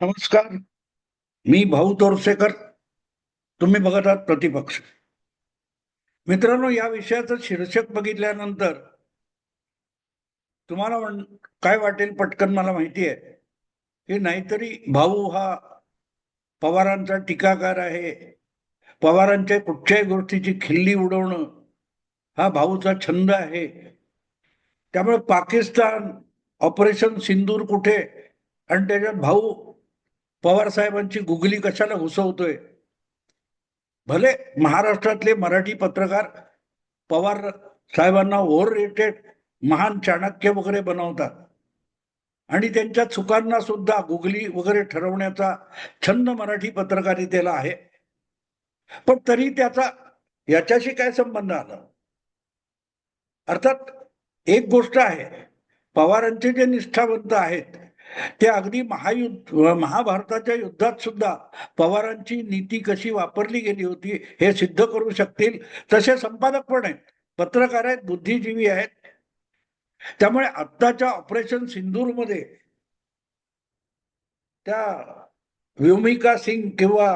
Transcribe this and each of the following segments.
नमस्कार. मी भाऊ तोरसेकर तुम्ही बघत आहात प्रतिपक्ष. मित्रांनो या विषयाचं शीर्षक बघितल्यानंतर तुम्हाला काय वाटेल पटकन मला माहिती आहे. की नाहीतरी भाऊ हा पवारांचा टीकाकार आहे. पवारांच्या कुठच्याही गोष्टीची खिल्ली उडवणं हा भाऊचा छंद आहे. त्यामुळे पाकिस्तान ऑपरेशन सिंदूर कुठे? आणि त्याच्यात भाऊ पवार साहेबांची गुगली कशाला घुसवतोय? भले महाराष्ट्रातले मराठी पत्रकार पवार साहेबांना ओव्हर रेटेड महान चाणक्य वगैरे बनवतात. आणि त्यांच्या चुकांना सुद्धा गुगली वगैरे ठरवण्याचा छंद मराठी पत्रकारितेला आहे. पण तरी त्याचा याच्याशी काय संबंध आला? अर्थात एक गोष्ट आहे पवारांचे जे निष्ठावंत आहेत ते अगदी महायुद्ध महाभारताच्या युद्धात सुद्धा पवारांची नीती कशी वापरली गेली होती हे सिद्ध करू शकतील? तसे संपादक पण आहेत पत्रकार आहेत बुद्धिजीवी आहेत. त्यामुळे आत्ताच्या ऑपरेशन सिंदूरमध्ये त्या व्योमिका सिंग किंवा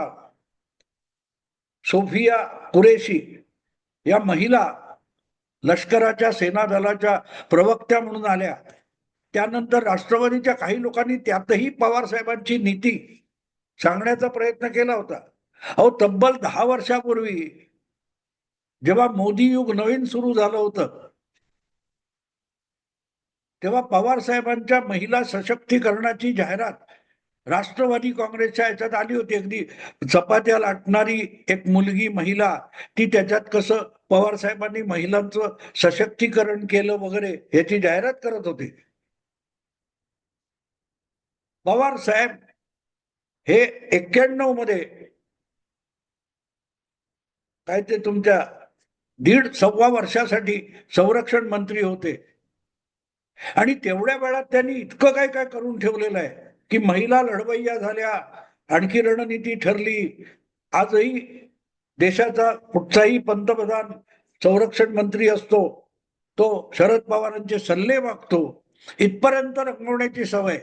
सोफिया कुरेशी या महिला लष्कराच्या सेना दलाच्या प्रवक्त्या म्हणून आल्या. त्यानंतर राष्ट्रवादीच्या काही लोकांनी त्यातही पवार साहेबांची नीती सांगण्याचा प्रयत्न केला होता. अहो तब्बल दहा वर्षापूर्वी जेव्हा मोदी युग नवीन सुरू झालं होतं तेव्हा पवार साहेबांच्या महिला सशक्तीकरणाची जाहिरात राष्ट्रवादी काँग्रेसच्या याच्यात आली होती. अगदी चपात्या लाटणारी एक मुलगी महिला ती त्याच्यात कसं पवार साहेबांनी महिलांचं सशक्तीकरण केलं वगैरे याची जाहिरात करत होती. पवार साहेब हे एक्क्याण्णवमध्ये काय ते तुमच्या दीड सव्वा वर्षासाठी संरक्षण मंत्री होते. आणि तेवढ्या वेळात त्यांनी इतकं काय काय करून ठेवलेलं आहे की महिला लढवय्या झाल्या आणखी रणनीती ठरली. आजही देशाचा कुठचाही पंतप्रधान संरक्षण मंत्री असतो तो शरद पवारांचे सल्ले मागतो. इथपर्यंत रंगवण्याची सवय.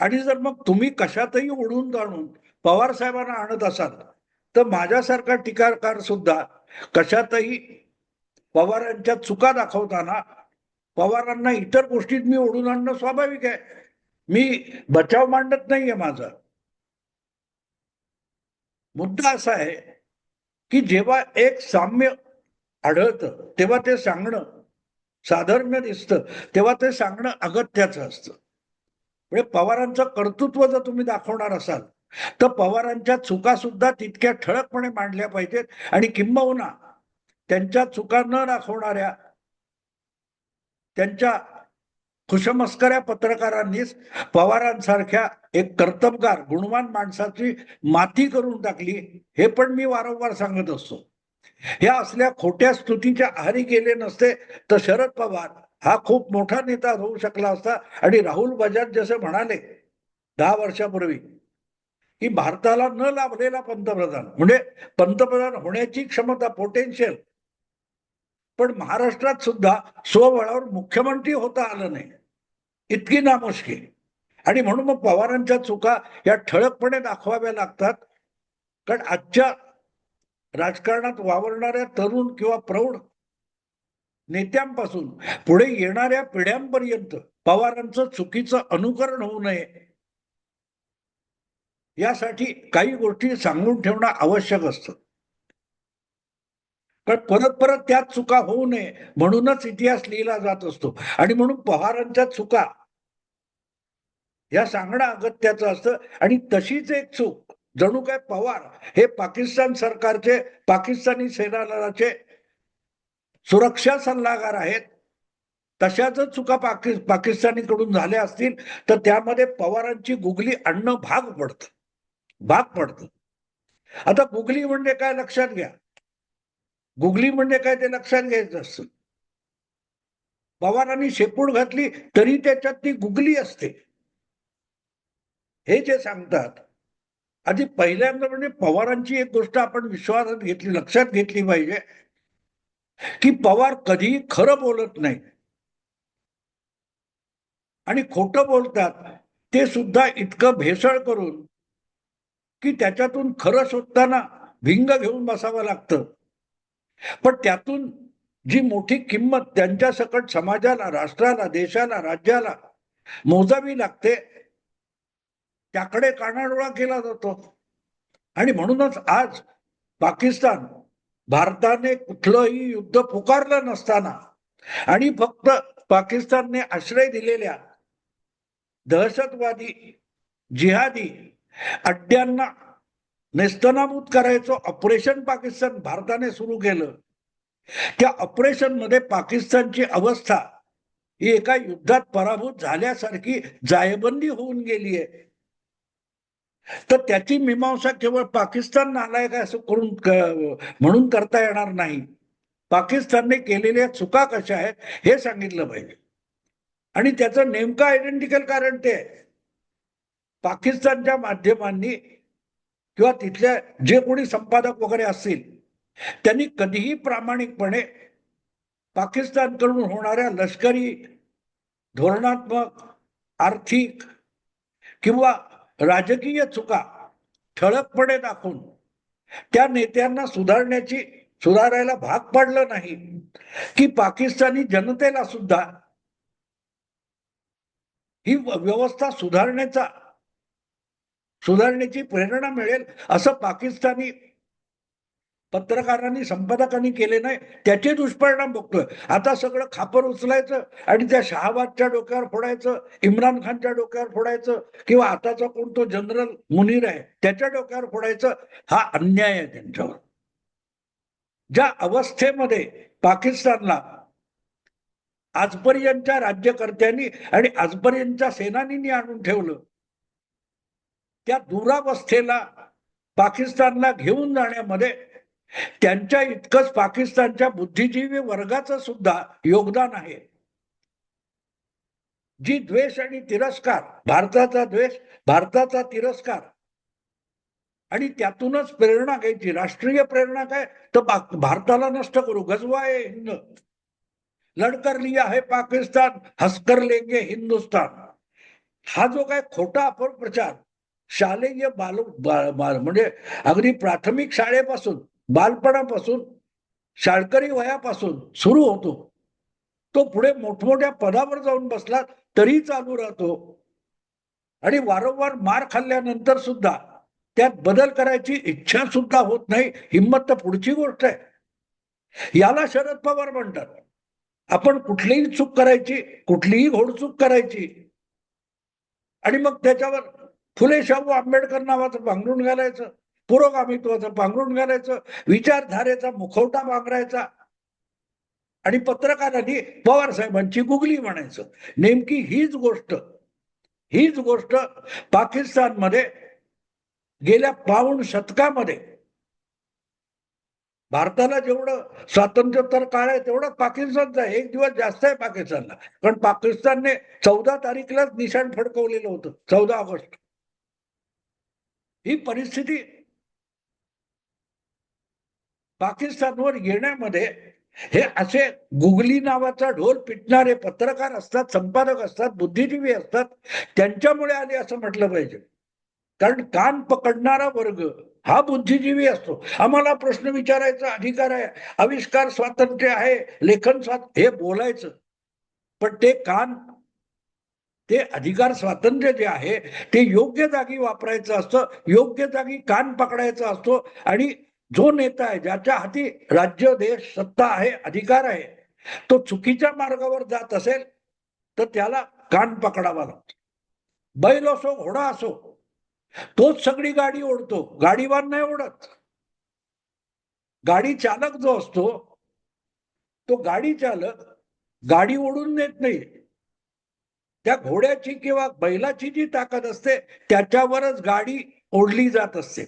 आणि जर मग तुम्ही कशातही ओढून जाणून पवार साहेबांना आणत असाल तर माझ्यासारखा टीकाकार सुद्धा कशातही पवारांच्या चुका दाखवताना पवारांना इतर गोष्टीत मी ओढून आणणं स्वाभाविक आहे. मी बचाव मांडत नाहीये माझा. मुद्दा असा आहे की जेव्हा एक साम्य आढळतं तेव्हा ते सांगणं साधर्म्य दिसतं तेव्हा ते सांगणं अगत्याचं असतं. म्हणजे पवारांचं कर्तृत्व जर तुम्ही दाखवणार असाल तर पवारांच्या चुका सुद्धा तितक्या ठळकपणे मांडल्या पाहिजेत. आणि किंबहुना त्यांच्या चुका न दाखवणाऱ्या त्यांच्या खुशमस्कऱ्या पत्रकारांनीच पवारांसारख्या एक कर्तबगार गुणवान माणसाची माती करून टाकली हे पण मी वारंवार सांगत असतो. ह्या असल्या खोट्या स्तुतीच्या आहारी गेले नसते तर शरद पवार हा खूप मोठा नेता होऊ शकला असता. आणि राहुल बजाज जसे म्हणाले दहा वर्षापूर्वी की भारताला न लाभलेला पंतप्रधान. म्हणजे पंतप्रधान होण्याची क्षमता पोटेन्शियल पण महाराष्ट्रात सुद्धा स्वबळावर मुख्यमंत्री होता आलं नाही. इतकी नामुष्की. आणि म्हणून मग पवारांच्या चुका या ठळकपणे दाखवाव्या लागतात. कारण आजच्या राजकारणात वावरणाऱ्या तरुण किंवा प्रौढ नेत्यांपासून पुढे येणाऱ्या पिढ्यांपर्यंत पवारांचं चुकीचं अनुकरण होऊ नये. यासाठी काही गोष्टी सांगून ठेवणं आवश्यक असतं. कारण परत परत त्याच चुका होऊ नये म्हणूनच इतिहास लिहिला जात असतो. आणि म्हणून पवारांच्या चुका या सांगणं अगत्याचं असतं. आणि तशीच एक चूक जणू काय पवार हे पाकिस्तान सरकारचे पाकिस्तानी सेनादलाचे सुरक्षा सल्लागार आहेत. तशाच चुका पाकि पाकिस्तानीकडून झाल्या असतील तर त्यामध्ये पवारांची गुगली आणणं भाग पडत. भाग पडत. आता गुगली म्हणजे काय लक्षात घ्या. गुगली म्हणजे काय ते लक्षात घ्यायचं असतं. पवारांनी शेपूड घातली तरी त्याच्यात ती गुगली असते. हे जे सांगतात आधी पहिल्यांदा म्हणजे पवारांची एक गोष्ट आपण विश्वासात घेतली लक्षात घेतली पाहिजे. की पवार कधीही खरं बोलत नाही. आणि खोटं बोलतात ते सुद्धा इतकं भेसळ करून की त्याच्यातून खरं शोधताना भिंग घेऊन बसावं लागतं. पण त्यातून जी मोठी किंमत त्यांच्या सकट समाजाला राष्ट्राला देशाला राज्याला मोजावी लागते त्याकडे कानाडोळा केला जातो. आणि म्हणूनच आज पाकिस्तान भारताने कुठलंही युद्ध पुकारलं नसताना आणि फक्त पाकिस्तानने आश्रय दिलेल्या दहशतवादी जिहादी अड्ड्यांना नेस्तनाबूत करायचं ऑपरेशन पाकिस्तान भारताने सुरू केलं त्या ऑपरेशनमध्ये पाकिस्तानची अवस्था ही एका युद्धात पराभूत झाल्यासारखी जायबंदी होऊन गेली आहे तर त्याची मीमांसा केवळ पाकिस्तान नालायक असं करून म्हणून करता येणार नाही. पाकिस्तानने केलेल्या चुका कशा आहेत हे सांगितलं पाहिजे. आणि त्याचं नेमकं आयडेंटिकल कारण ते पाकिस्तानच्या माध्यमांनी किंवा तिथल्या जे कोणी संपादक वगैरे असतील त्यांनी कधीही प्रामाणिकपणे पाकिस्तानकडून होणाऱ्या लष्करी धोरणात्मक आर्थिक किंवा राजकीय चुका ठळकपणे दाखवून त्या नेत्यांना सुधारण्याची सुधारायला भाग पाडलं नाही की पाकिस्तानी जनतेला सुद्धा ही व्यवस्था सुधारण्याचा सुधारण्याची प्रेरणा मिळेल असं पाकिस्तानी पत्रकारांनी संपादकांनी केले नाही त्याचे दुष्परिणाम बघतोय आता सगळं खापर उचलायचं आणि त्या शहाबादच्या डोक्यावर फोडायचं इम्रान खानच्या डोक्यावर फोडायचं किंवा आताचा कोण तो जनरल मुनीर आहे त्याच्या डोक्यावर फोडायचं हा अन्याय आहे त्यांच्यावर. ज्या अवस्थेमध्ये पाकिस्तानला आजपर्यंतच्या राज्यकर्त्यांनी आणि आजपर्यंतच्या सेनानींनी आणून ठेवलं त्या दुरावस्थेला पाकिस्तानला घेऊन जाण्यामध्ये त्यांच्या इतकंच पाकिस्तानच्या बुद्धिजीवी वर्गाचं सुद्धा योगदान आहे. जी द्वेष आणि तिरस्कार भारताचा द्वेष भारताचा तिरस्कार आणि त्यातूनच प्रेरणा घ्यायची राष्ट्रीय प्रेरणा काय? तर भारताला नष्ट करू गजवा आहे हिंद. लडकर लिया है पाकिस्तान हस्कर लेंगे हिंदुस्तान. हा जो काय खोटा अपप्रचार शालेय बाल म्हणजे अगदी प्राथमिक शाळेपासून बालपणापासून शाळकरी वयापासून सुरू होतो. तो पुढे मोठमोठ्या पदावर जाऊन बसला तरी चालू राहतो. आणि वारंवार मार खाल्ल्यानंतर सुद्धा त्यात बदल करायची इच्छा सुद्धा होत नाही. हिंमत तर पुढची गोष्ट आहे. याला शरद पवार म्हणतात. आपण कुठलीही चूक करायची कुठलीही घोडचूक करायची आणि मग त्याच्यावर फुले शाहू आंबेडकर नावाचं भांगडून घालायचं. पुरोगामित्वाचं पांघरून घालायचं विचारधारेचा मुखवटा पांघरायचा आणि पत्रकारांनी पवार साहेबांची गुगली म्हणायचं. नेमकी हीच गोष्ट हीच गोष्ट पाकिस्तानमध्ये गेल्या पाऊण शतकामध्ये भारताला जेवढं स्वातंत्र्योत्तर काळ आहे तेवढं पाकिस्तानचा एक दिवस जास्त आहे पाकिस्तानला. कारण पाकिस्तानने चौदा तारीखलाच निशाण फडकवलेलं होतं चौदा ऑगस्ट. ही परिस्थिती पाकिस्तानवर येण्यामध्ये हे असे गुगली नावाचा ढोल पिटणारे पत्रकार असतात संपादक असतात बुद्धिजीवी असतात त्यांच्यामुळे आले असं म्हटलं पाहिजे. कारण कान पकडणारा वर्ग हा बुद्धिजीवी असतो. आम्हाला प्रश्न विचारायचा अधिकार आहे आविष्कार स्वातंत्र्य आहे लेखन स्वात हे बोलायचं. पण ते कान ते अधिकार स्वातंत्र्य जे आहे ते योग्य जागी वापरायचं असतं योग्य जागी कान पकडायचा असतो आणि जो नेता आहे ज्याच्या हाती राज्य देश सत्ता आहे अधिकार आहे तो चुकीच्या मार्गावर जात असेल तर त्याला कान पकडावा लागतो. बैल असो घोडा असो तोच सगळी गाडी ओढतो. गाडीवान नाही ओढत. गाडी चालक जो असतो तो गाडी चालक गाडी ओढून नेत नाही. त्या घोड्याची किंवा बैलाची जी ताकद असते त्याच्यावरच गाडी ओढली जात असते.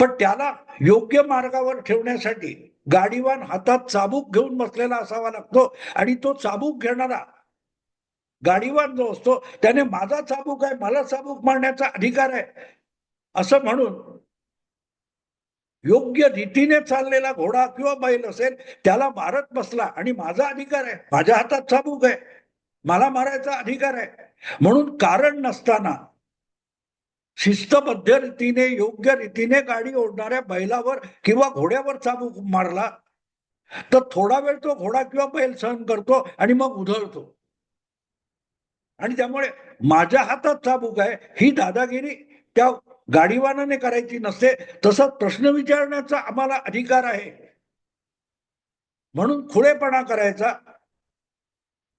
पण त्याला योग्य मार्गावर ठेवण्यासाठी गाडीवान हातात चाबूक घेऊन बसलेला असावा लागतो. आणि तो चाबूक घेणारा गाडीवान जो असतो त्याने माझा चाबूक आहे मला चाबूक मारण्याचा अधिकार आहे. असं म्हणून योग्य रीतीने चाललेला घोडा किंवा बैल असेल त्याला मारत बसला आणि माझा अधिकार आहे माझ्या हातात चाबूक आहे मला मारायचा अधिकार आहे. म्हणून कारण नसताना शिस्तबद्ध रीतीने योग्य रीतीने गाडी ओढणाऱ्या बैलावर किंवा घोड्यावर चाबूक मारला तर थोडा वेळ तो घोडा किंवा बैल सहन करतो आणि मग उधळतो. आणि त्यामुळे माझ्या हातात चाबूक आहे ही दादागिरी त्या गाडीवानाने करायची नसते तसंच प्रश्न विचारण्याचा आम्हाला अधिकार आहे. म्हणून खुळेपणा करायचा.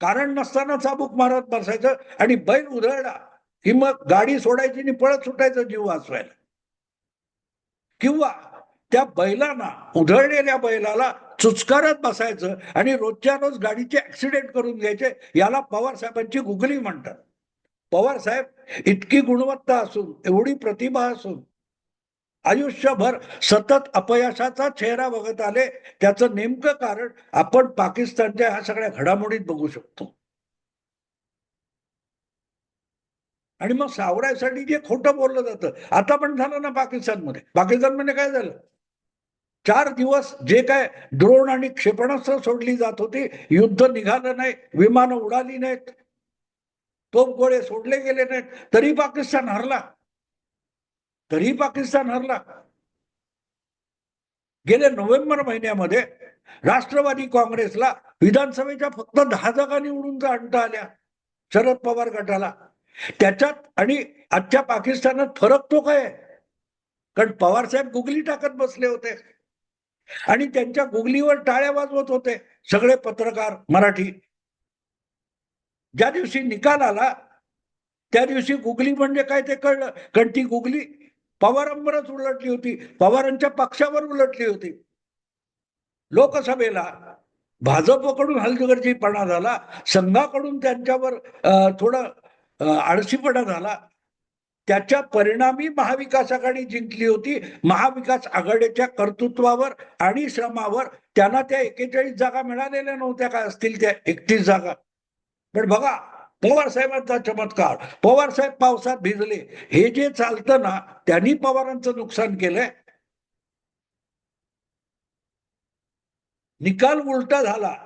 कारण नसताना चाबूक मारत बसायचं आणि बैल उधळला की मग गाडी सोडायची आणि पळत सुटायचं जीव वाचवायला. किंवा त्या बैलांना उधळलेल्या बैलाला चुचकारत बसायचं आणि रोजच्या रोज गाडीचे ऍक्सिडेंट करून घ्यायचे याला पवार साहेबांची गुगली म्हणतात. पवार साहेब इतकी गुणवत्ता असून एवढी प्रतिभा असून आयुष्यभर सतत अपयशाचा चेहरा बघत आले त्याचं नेमकं कारण आपण पाकिस्तानच्या ह्या सगळ्या घडामोडीत बघू शकतो. आणि मग सावरायसाठी जे खोटं बोललं जातं आता पण झालं ना पाकिस्तानमध्ये. पाकिस्तानमध्ये काय झालं? चार दिवस जे काय ड्रोन आणि क्षेपणास्त्र सोडली जात होती युद्ध निघालं नाही विमानं उडाली नाहीत. तोप गोळे सोडले गेले नाहीत. तरी पाकिस्तान हरला. तरी पाकिस्तान हरला. गेल्या नोव्हेंबर महिन्यामध्ये राष्ट्रवादी काँग्रेसला विधानसभेच्या फक्त दहा जागा निवडून आणता आल्या. शरद पवार गटाला. त्याच्यात आणि आजच्या पाकिस्तानात फरक तो काय? कारण पवार साहेब गुगली टाकत बसले होते. आणि त्यांच्या गुगलीवर टाळ्या वाजवत होते. सगळे पत्रकार मराठी. ज्या दिवशी निकाल आला त्या दिवशी गुगली म्हणजे काय ते कळलं. कारण ती गुगली पवारांवरच उलटली होती. पवारांच्या पक्षावर उलटली होती. लोकसभेला भाजपकडून हलगर्जीपणा झाला. संघाकडून त्यांच्यावर थोडं आळशीपणा झाला. त्याच्या परिणामी महाविकास आघाडी जिंकली होती. महाविकास आघाडीच्या कर्तृत्वावर आणि श्रमावर त्यांना त्या एकेचाळीस जागा मिळालेल्या नव्हत्या. का असतील त्या एकतीस जागा? पण बघा पवार साहेबांचा चमत्कार. पवार साहेब पावसात भिजले. हे जे चालतं ना त्यांनी पवारांचं नुकसान केलंय. निकाल उलटा झाला.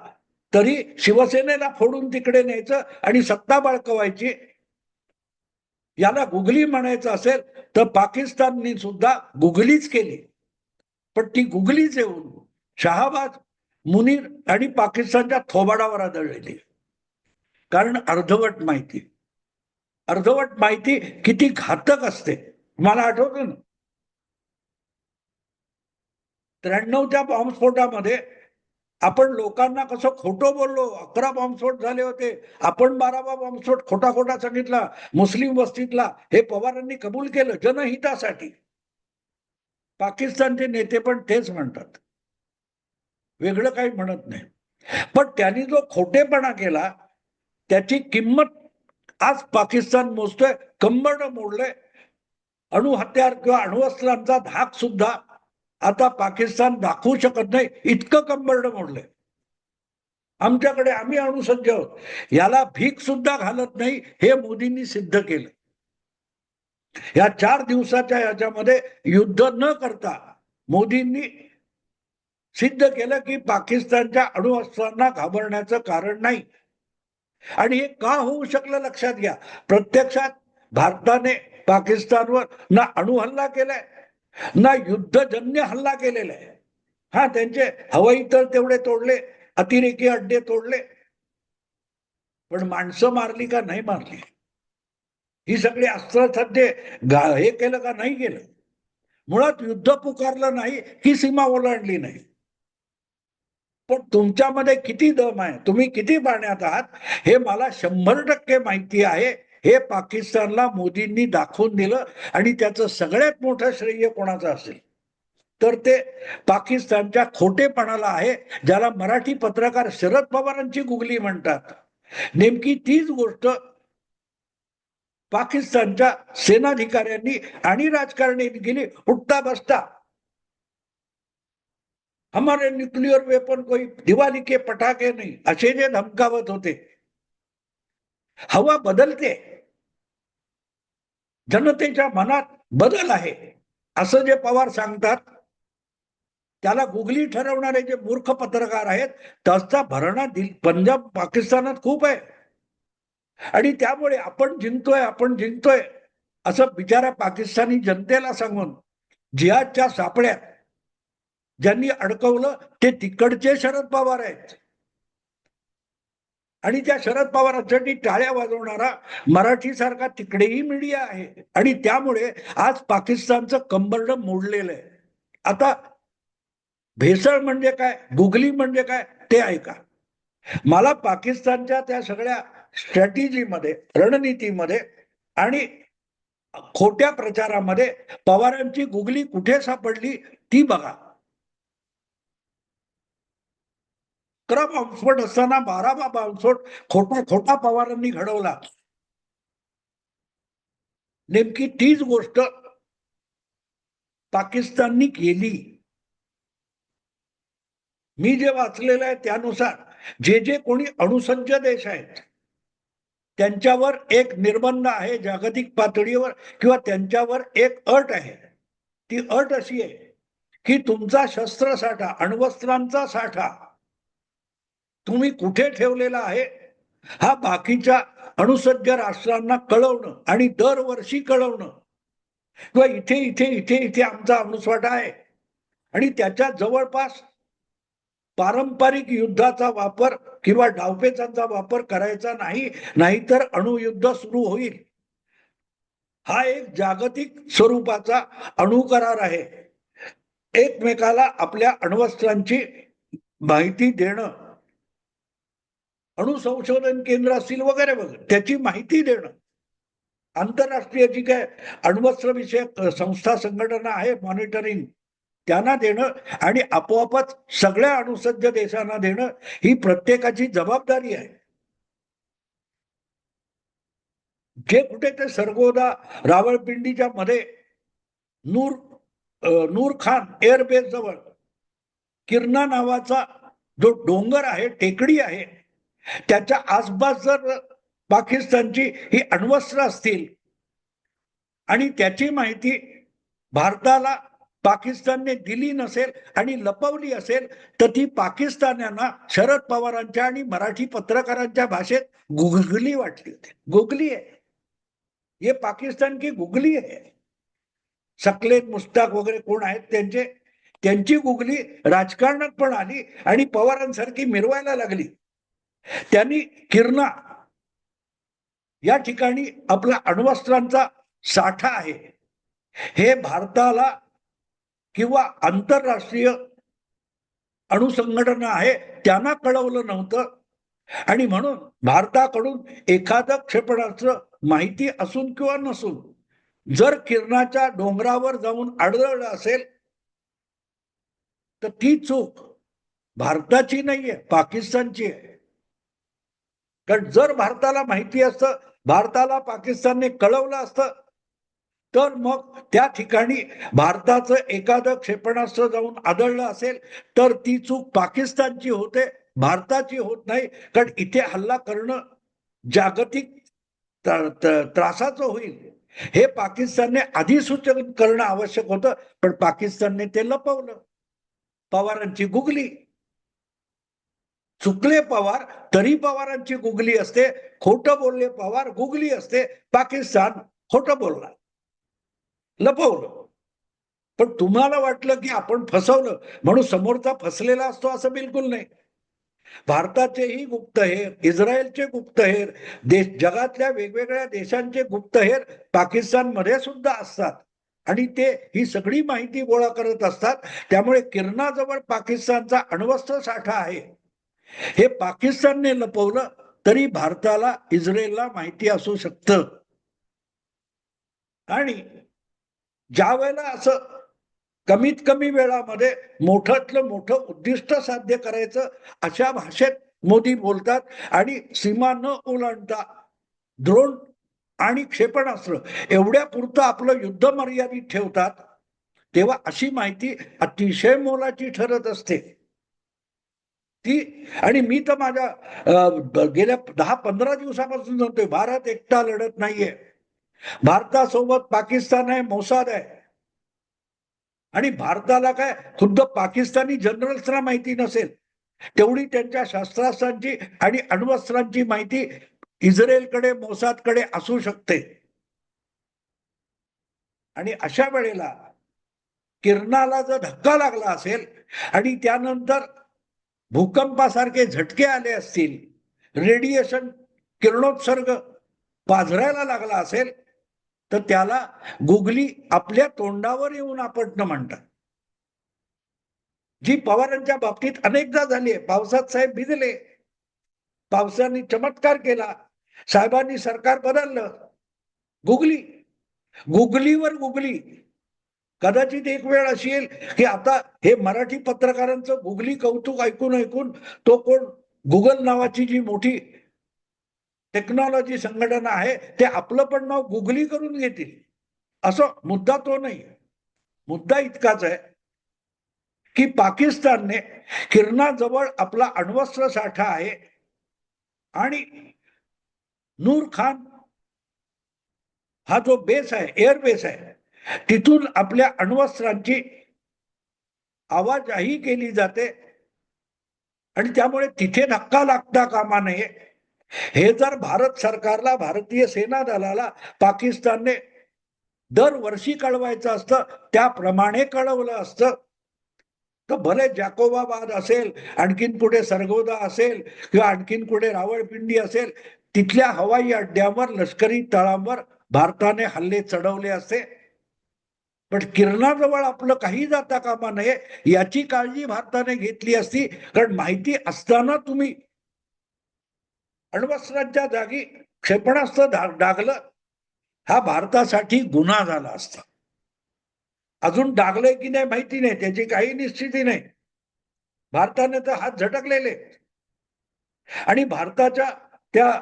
तरी शिवसेनेला फोडून तिकडे न्यायचं आणि सत्ता बाळकवायची. याला गुगली म्हणायचं असेल तर पाकिस्ताननी सुद्धा गुगलीच केली. पण ती गुगलीच येऊन शहाबाज मुनीर आणि पाकिस्तानच्या थोबाडावर आदळलेली. कारण अर्धवट माहिती. अर्धवट माहिती किती घातक असते. मला आठवत ना? त्र्याण्णवच्या बॉम्बस्फोटामध्ये आपण लोकांना कसं खोटं बोललो अकरा बॉम्बस्फोट झाले होते आपण बारावा बॉम्बस्फोट खोटा खोटा सांगितला मुस्लिम वस्तीतला हे पवारांनी कबूल केलं जनहितासाठी. पाकिस्तानचे नेते पण तेच म्हणतात. वेगळं काही म्हणत नाही. पण त्यांनी जो खोटेपणा केला त्याची किंमत आज पाकिस्तान मोजतोय कंबरड मोडलंय. अणु हत्यार किंवा अणुअस्त्रांचा धाक सुद्धा आता पाकिस्तान दाखवू शकत नाही इतकं कंबरडं मोडलंय. आमच्याकडे आम्ही अणुसज्ज आहोत. याला भीक सुद्धा घालत नाही हे मोदींनी सिद्ध केलं. या चार दिवसाच्या याच्यामध्ये युद्ध न करता मोदींनी सिद्ध केलं की पाकिस्तानच्या अणुअस्त्रांना घाबरण्याचं कारण नाही. आणि हे का होऊ शकलं लक्षात घ्या. प्रत्यक्षात भारताने पाकिस्तानवर ना अणुहल्ला केलाय ना युद्धजन्य हल्ला केलेला आहे. हा त्यांचे हवाई तर तेवढे तोडले अतिरेकी अड्डे तोडले. पण माणसं मारली का नाही मारली? ही सगळी अस्त्रसज्जे गा- हे केलं का नाही केलं? मुळात युद्ध पुकारलं नाही ही सीमा ओलांडली नाही. पण तुमच्यामध्ये किती दम आहे? तुम्ही किती पाण्यात आहात? हे मला शंभर टक्के माहिती आहे. हे पाकिस्तानला मोदींनी दाखवून दिलं आणि त्याचं सगळ्यात मोठं श्रेय कोणाचं असेल? तर ते पाकिस्तानच्या खोटेपणाला आहे ज्याला मराठी पत्रकार शरद पवारांची गुगली म्हणतात. नेमकी तीच गोष्ट पाकिस्तानच्या सेनाधिकाऱ्यांनी आणि राजकारण्यांनी केली उठता बसता. हमारे न्यूक्लिअर वेपन कोई दिवाली के पटाके नाही असे जे धमकावत होते. हवा बदलते. जनतेच्या मनात बदल आहे. असं जे पवार सांगतात त्याला गुगली ठरवणारे जे मूर्ख पत्रकार आहेत त्याचा भरणा दिल पंजाब पाकिस्तानात खूप आहे. आणि त्यामुळे आपण जिंकतोय आपण जिंकतोय असं बिचारा पाकिस्तानी जनतेला सांगून जिहादच्या सापड्यात ज्यांनी अडकवलं ते तिकडचे शरद पवार आहेत. आणि त्या शरद पवारांसाठी टाळ्या वाजवणारा मराठी सारखा तिकडेही मीडिया आहे. आणि त्यामुळे आज पाकिस्तानचं कंबरड मोडलेलं आहे. आता भेसळ म्हणजे काय गुगली म्हणजे काय ते ऐका. मला पाकिस्तानच्या त्या सगळ्या स्ट्रॅटेजीमध्ये रणनीतीमध्ये आणि खोट्या प्रचारामध्ये पवारांची गुगली कुठे सापडली ती बघा. अकरा बॉम्बस्फोट असताना बारावा बॉम्बस्फोट खोटा खोटा पवारांनी घडवला. नेमकी तीच गोष्ट पाकिस्ताननी केली. मी जे वाचलेलं आहे त्यानुसार जे जे कोणी अणुसज्ज देश आहेत त्यांच्यावर एक निर्बंध आहे जागतिक पातळीवर किंवा त्यांच्यावर एक अट आहे. ती अट अशी आहे की तुमचा शस्त्रसाठा अण्वस्त्रांचा साठा तुम्ही कुठे ठेवलेला आहे? हा बाकीच्या अणुसज्ज राष्ट्रांना कळवणं आणि दरवर्षी कळवणं. किंवा इथे इथे इथे इथे आमचा अणुस्वाटा आहे. आणि त्याच्या जवळपास पारंपरिक युद्धाचा वापर किंवा डावपेचांचा वापर करायचा नाही नाहीतर अणुयुद्ध सुरू होईल. हा एक जागतिक स्वरूपाचा अणुकरार आहे. एकमेकाला आपल्या अण्वस्त्रांची माहिती देणं अणुसंशोधन केंद्र असतील वगैरे वगैरे. त्याची माहिती देणं. आंतरराष्ट्रीय जी काय अण्वस्त्र विषयक संस्था संघटना आहे मॉनिटरिंग त्यांना देणं आणि आपोआपच सगळ्या अणुसज्ज देशांना देणं ही प्रत्येकाची जबाबदारी आहे. जे कुठे ते सरगोदा रावळपिंडीच्या मध्ये नूर नूर खान एअरबेस जवळ किरणा नावाचा जो डोंगर आहे टेकडी आहे त्याच्या आसपास जर पाकिस्तानची ही अण्वस्त्र असतील आणि त्याची माहिती भारताला पाकिस्तानने दिली नसेल आणि लपवली असेल तर ती पाकिस्तान्यांना शरद पवारांच्या आणि मराठी पत्रकारांच्या भाषेत गुगली वाटली होती. गुगली आहे. हे पाकिस्तान की गुगली आहे? सकलेन मुस्ताक वगैरे कोण आहेत त्यांचे? त्यांची गुगली राजकारणात पण आली आणि पवारांसारखी मिरवायला लागली. त्यांनी किरणा या ठिकाणी आपला अण्वस्त्रांचा साठा आहे. हे भारताला किंवा आंतरराष्ट्रीय अणुसंघटना आहे त्यांना कळवलं नव्हतं. आणि म्हणून भारताकडून एखादं क्षेपणास्त्र माहिती असून किंवा नसून जर किरणाच्या डोंगरावर जाऊन आढळलं असेल तर ती चूक भारताची नाहीये पाकिस्तानची आहे. कारण जर भारताला माहिती असतं भारताला पाकिस्तानने कळवलं असतं तर मग त्या ठिकाणी भारताचं एखादं क्षेपणास्त्र जाऊन आदळलं असेल तर ती चूक पाकिस्तानची होते भारताची होत नाही. कारण इथे हल्ला करणं जागतिक त्रासाचं होईल. हे पाकिस्तानने आधी सूचन करणं आवश्यक होतं पण पाकिस्तानने ते लपवलं. पवारांची गुगली. चुकले पवार तरी पवारांची गुगली असते खोटं बोलले पवार गुगली असते पाकिस्तान खोटं बोलला लपवलं. पण तुम्हाला वाटलं की आपण फसवलं म्हणून समोरचा फसलेला असतो असं बिलकुल नाही. भारताचेही गुप्तहेर इस्रायलचे गुप्तहेर देश जगातल्या वेगवेगळ्या देशांचे गुप्तहेर पाकिस्तानमध्ये सुद्धा असतात. आणि ते ही सगळी माहिती गोळा करत असतात. त्यामुळे किरणाजवळ पाकिस्तानचा अण्वस्त्र साठा आहे. हे पाकिस्तानने लपवलं तरी भारताला इस्रायलला माहिती असू शकतं. आणि ज्या वेळेला असं कमीत कमी वेळामध्ये मोठ्यातलं मोठं उद्दिष्ट साध्य करायचं अशा भाषेत मोदी बोलतात आणि सीमा न ओलांडता द्रोण आणि क्षेपणास्त्र एवढ्या पुरतं आपलं युद्ध मर्यादित ठेवतात तेव्हा अशी माहिती अतिशय मोलाची ठरत असते. ती. आणि मी तर माझ्या गेल्या दहा पंधरा दिवसापासून सांगतोय भारत एकटा लढत नाहीये. भारतासोबत पाकिस्तान आहे मोसाद आहे. आणि भारताला काय खुद्द पाकिस्तानी जनरल्सना माहिती नसेल. तेवढी त्यांच्या शस्त्रास्त्रांची आणि अण्वस्त्रांची माहिती इस्रायलकडे मोसादकडे असू शकते. आणि अशा वेळेला किरणाला जर धक्का लागला असेल आणि त्यानंतर भूकंपासारखे झटके आले असतील रेडिएशन किरणोत्सर्ग पाझरायला लागला असेल तर त्याला गुगली आपल्या तोंडावर येऊन आपटणं म्हणतात जी पवारांच्या बाबतीत अनेकदा झाली आहे. पावसात साहेब भिजले. पावसाने चमत्कार केला. साहेबांनी सरकार बदललं. गुगली. गुगलीवर गुगली. कदाचित एक वेळ अशी येईल की आता हे मराठी पत्रकारांचं गुगली कौतुक ऐकून ऐकून तो कोण गुगल नावाची जी मोठी टेक्नॉलॉजी संघटना आहे ते आपलं पण नाव गुगली करून घेतील. असं मुद्दा तो नाही. मुद्दा इतकाच आहे की पाकिस्तानने किरणाजवळ आपला अण्वस्त्र साठा आहे आणि नूर खान हा जो बेस आहे एअर बेस आहे तिथून आपल्या अण्वस्त्रांची आवाजाही केली जाते. आणि त्यामुळे तिथे धक्का लागता कामा नये. हे जर भारत सरकारला भारतीय सेना दलाला पाकिस्तानने दरवर्षी कळवायचं असतं त्याप्रमाणे कळवलं असतं तर भले जाकोबाबाद असेल आणखीन पुढे सरगोदा असेल किंवा आणखीन पुढे रावळपिंडी असेल तिथल्या हवाई अड्ड्यावर लष्करी तळांवर भारताने हल्ले चढवले असते. पण किरणाजवळ आपलं काही जाता कामा नये याची काळजी भारताने घेतली असती. कारण माहिती असताना तुम्ही अण्वस्त्रांच्या जागी क्षेपणास्त्र डागलं हा भारतासाठी गुन्हा झाला असता. अजून डागलंय की नाही माहिती नाही त्याची काही निश्चिती नाही. भारताने तर हात झटकलेले. आणि भारताच्या त्या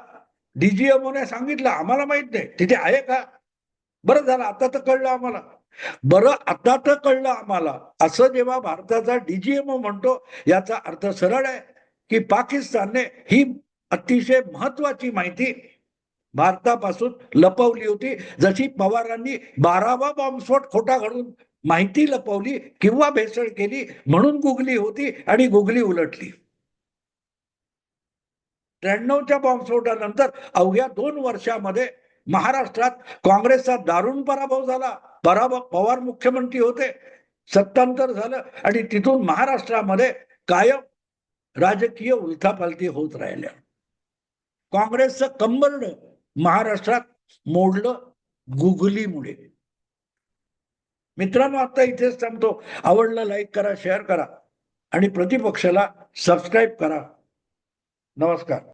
डीजीएमओने सांगितलं आम्हाला माहीत नाही. तिथे आहे का? बरं झालं आता तर कळलं आम्हाला. बरं आता तर कळलं आम्हाला. असं जेव्हा भारताचा डीजीएमओ म्हणतो याचा अर्थ सरळ आहे की पाकिस्तानने ही अतिशय महत्वाची माहिती भारतापासून लपवली होती. जशी पवारांनी बारावा बॉम्बस्फोट खोटा घडून माहिती लपवली किंवा भेसळ केली म्हणून गुगली होती आणि गुगली उलटली. त्र्याण्णवच्या बॉम्बस्फोटानंतर अवघ्या दोन वर्षामध्ये महाराष्ट्रात काँग्रेसचा दारुण पराभव झाला. पराभव पवार मुख्यमंत्री होते. सत्तांतर झालं आणि तिथून महाराष्ट्रामध्ये कायम राजकीय उलथापालथी होत राहिल्या. काँग्रेसचं कंबरड महाराष्ट्रात मोडलं गुगलीमुळे. मित्रांनो आता इथेच थांबतो. आवडलं लाईक करा शेअर करा आणि प्रतिपक्षाला सबस्क्राईब करा. नमस्कार.